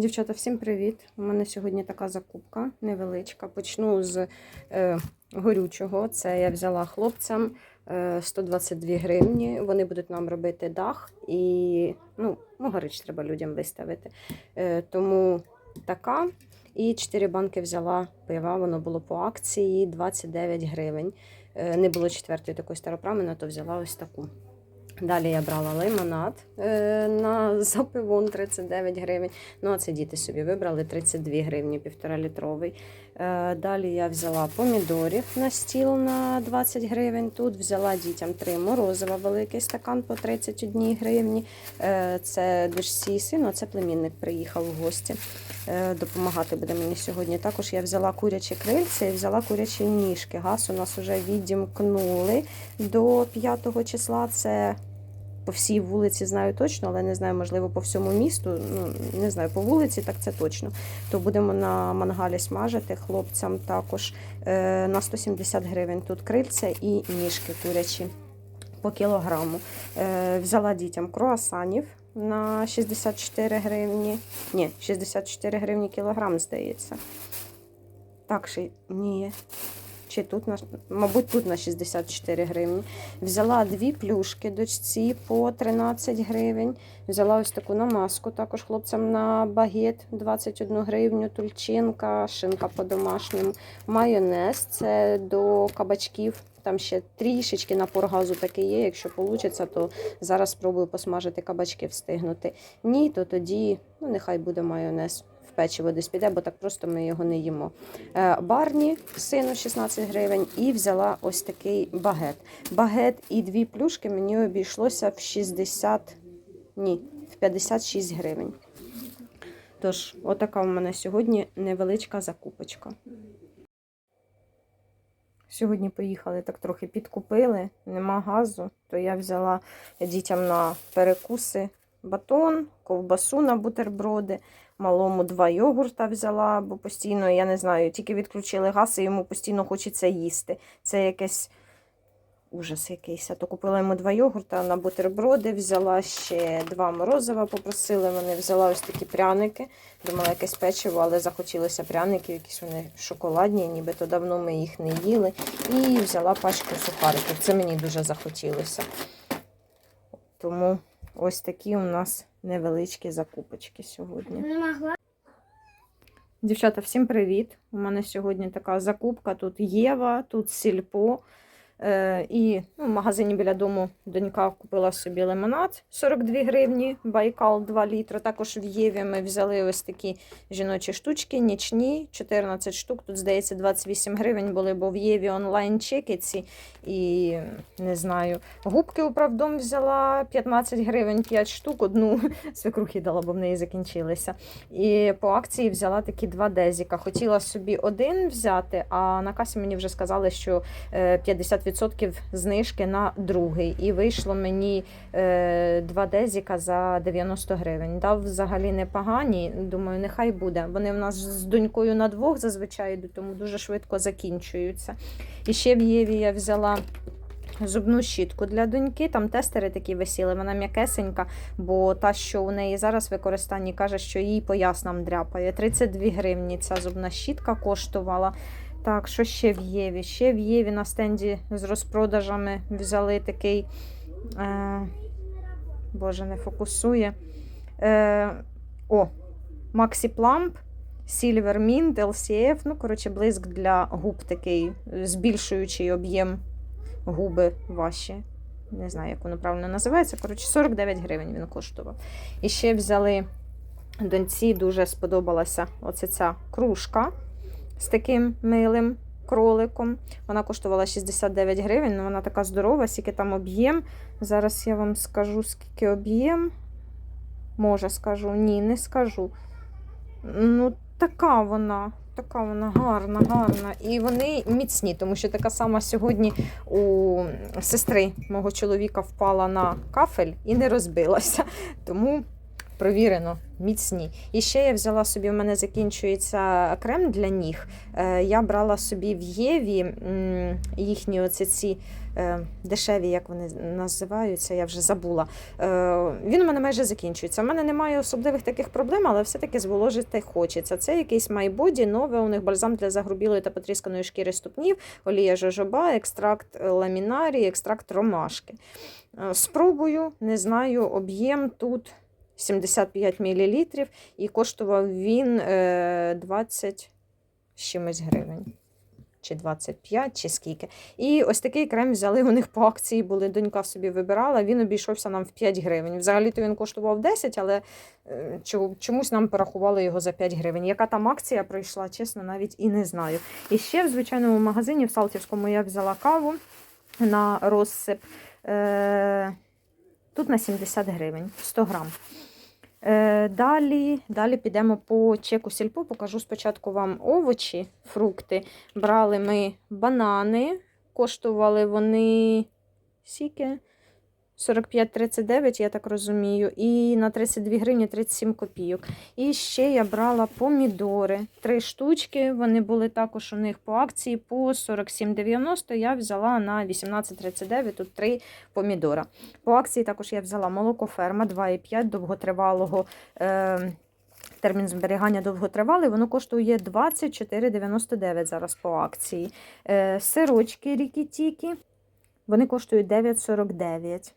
Дівчата, всім привіт! У мене сьогодні така закупка невеличка. Почну з е, горючого. Це я взяла хлопцям е, 122 гривні. Вони будуть нам робити дах і ну, ну горич треба людям виставити. Е, тому така. І 4 банки взяла пива, воно було по акції 29 гривень. Е, не було четвертої такої старопрамени, то взяла ось таку. Далі я брала лимонад е, на запивон 39 гривень. Ну, а це діти собі вибрали 32 гривні, півтора літровий. Е, далі я взяла помідорів на стіл на 20 гривень. Тут взяла дітям три морозива, великий стакан по 31 гривні. Е, це дочці а це племінник приїхав в гості. Допомагати буде мені сьогодні. Також я взяла курячі крильця і взяла курячі ніжки. Газ у нас вже відімкнули до 5 числа. Це по всій вулиці знаю точно, але не знаю, можливо, по всьому місту. Ну, не знаю, по вулиці, так це точно. То будемо на мангалі смажити хлопцям також е, на 170 гривень. Тут крильця і ніжки курячі по кілограму. Е, взяла дітям круасанів на 64 гривні. Ні, 64 гривні кілограм, здається. Так, ще ні. Чи тут на мабуть, тут на 64 гривні. Взяла дві плюшки дочці по 13 гривень. Взяла ось таку намазку також хлопцям на багет 21 гривню, тульчинка, шинка по-домашньому. Майонез це до кабачків. Там ще трішечки напор газу такий є. Якщо вийде, то зараз спробую посмажити кабачки, встигнути. Ні, то тоді ну, нехай буде майонез печиво десь піде, бо так просто ми його не їмо. Е, Барні сину 16 гривень і взяла ось такий багет. Багет і дві плюшки мені обійшлося в 60, ні, в 56 гривень. Тож, отака у мене сьогодні невеличка закупочка. Сьогодні поїхали так трохи підкупили, нема газу, то я взяла дітям на перекуси батон, ковбасу на бутерброди, малому два йогурта взяла, бо постійно, я не знаю, тільки відключили газ, і йому постійно хочеться їсти. Це якесь ужас якийсь. А то купила йому два йогурта на бутерброди, взяла ще два морозива, попросили вони, взяла ось такі пряники. Думала, якесь печиво, але захотілося пряників, якісь вони шоколадні, нібито давно ми їх не їли. І взяла пачку сухариків. Це мені дуже захотілося. Тому ось такі у нас невеличкі закупочки сьогодні. Дівчата, всім привіт! У мене сьогодні така закупка. Тут Єва, тут Сільпо. Е, і ну, в магазині біля дому донька купила собі лимонад 42 гривні, байкал 2 літри. Також в Єві ми взяли ось такі жіночі штучки, нічні, 14 штук. Тут, здається, 28 гривень були, бо в Єві онлайн чекіці і не знаю. Губки управдом взяла 15 гривень 5 штук, одну свекрухи дала, бо в неї закінчилися. І по акції взяла такі два дезіка. Хотіла собі один взяти, а на касі мені вже сказали, що е, 50%. 20% знижки на другий. І вийшло мені е, два дезіка за 90 гривень. Дав взагалі непогані, думаю, нехай буде. Вони в нас з донькою на двох зазвичай йдуть, тому дуже швидко закінчуються. І ще в Єві я взяла. Зубну щітку для доньки, там тестери такі висіли, вона м'якесенька, бо та, що у неї зараз в використанні, каже, що їй пояснам дряпає. 32 гривні ця зубна щітка коштувала. Так, що ще в Єві? Ще в Єві на стенді з розпродажами взяли такий. Е, Боже, не фокусує. Е, О, Maxi Plump, Silver Mint, LCF. Ну, коротше, блиск для губ такий, збільшуючий об'єм губи ваші. Не знаю, як воно правильно називається. Коротше, 49 гривень він коштував. І ще взяли доньці, дуже сподобалася оця ця кружка з таким милим кроликом. Вона коштувала 69 гривень, але вона така здорова, скільки там об'єм. Зараз я вам скажу, скільки об'єм. Може, скажу, ні, не скажу. Ну, така вона. Така вона гарна, гарна. І вони міцні, тому що така сама сьогодні у сестри мого чоловіка впала на кафель і не розбилася. Тому провірено, міцні. І ще я взяла собі, в мене закінчується крем для ніг. Е, Я брала собі в Єві їхні оці ці е, дешеві, як вони називаються, я вже забула. Е, Він у мене майже закінчується. У мене немає особливих таких проблем, але все-таки зволожити хочеться. Це якийсь майбоді, нове у них бальзам для загрубілої та потрісканої шкіри ступнів, олія жожоба, екстракт ламінарії, екстракт ромашки. Спробую, не знаю, об'єм тут 75 мл і коштував він е, 20 з чимось гривень. Чи 25, чи скільки. І ось такий крем взяли у них по акції, були донька собі вибирала, він обійшовся нам в 5 гривень. Взагалі-то він коштував 10, але е, чомусь нам порахували його за 5 гривень. Яка там акція пройшла, чесно, навіть і не знаю. І ще в звичайному магазині в Салтівському я взяла каву на розсип. Е, тут на 70 гривень, 100 грам. Е, далі, далі підемо по чеку сільпо. Покажу спочатку вам овочі, фрукти. Брали ми банани, коштували вони скільки? 45-39, я так розумію, і на 32 гривні 37 копійок. І ще я брала помідори. Три штучки. Вони були також у них по акції по 47,90. Я взяла на 18,39, тут три помідора. По акції також я взяла молоко ферма 2,5 довготривалого. Е- Термін зберігання довготривалий, воно коштує 24,99 зараз по акції. Е, сирочки рікі-тікі, вони коштують 9,49.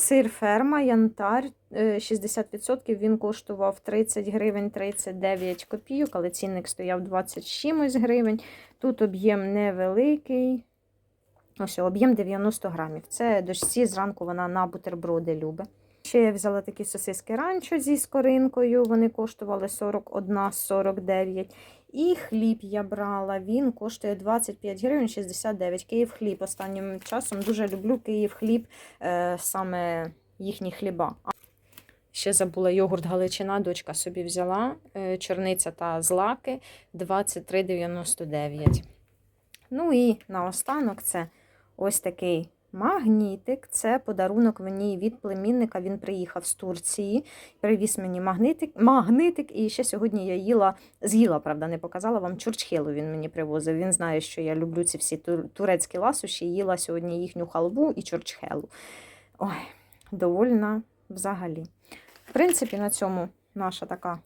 Сир ферма, янтар е, 60%, він коштував 30 гривень 39 копійок, але цінник стояв 20 чимось гривень. Тут об'єм невеликий. Ось об'єм 90 грамів. Це дочці зранку вона на бутерброди любить. Ще я взяла такі сосиски ранчо зі скоринкою, вони коштували 41,49. І хліб я брала, він коштує 25 гривень 69. Київ хліб. Останнім часом дуже люблю Київ хліб, е, саме їхні хліба. Ще забула йогурт Галичина, дочка собі взяла. е, Чорниця та злаки 23,99. Ну і наостанок це ось такий магнітик. Це подарунок мені від племінника. Він приїхав з Турції, привіз мені магнитик, магнитик. І ще сьогодні я їла, з'їла, правда, не показала вам чурчхелу. Він мені привозив. Він знає, що я люблю ці всі турецькі ласощі. Їла сьогодні їхню халву і чурчхелу. Ой, довольна взагалі. В принципі, на цьому наша така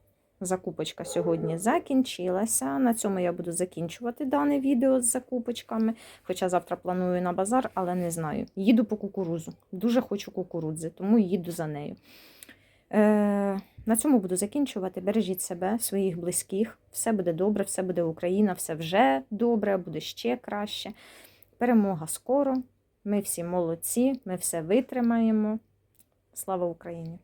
закупочка сьогодні закінчилася. На цьому я буду закінчувати дане відео з закупочками. Хоча завтра планую на базар, але не знаю. Їду по кукурузу. Дуже хочу кукурудзи, тому їду за нею. Е, на цьому буду закінчувати. Бережіть себе, своїх близьких. Все буде добре, все буде Україна, все вже добре, буде ще краще. Перемога скоро. Ми всі молодці, ми все витримаємо. Слава Україні!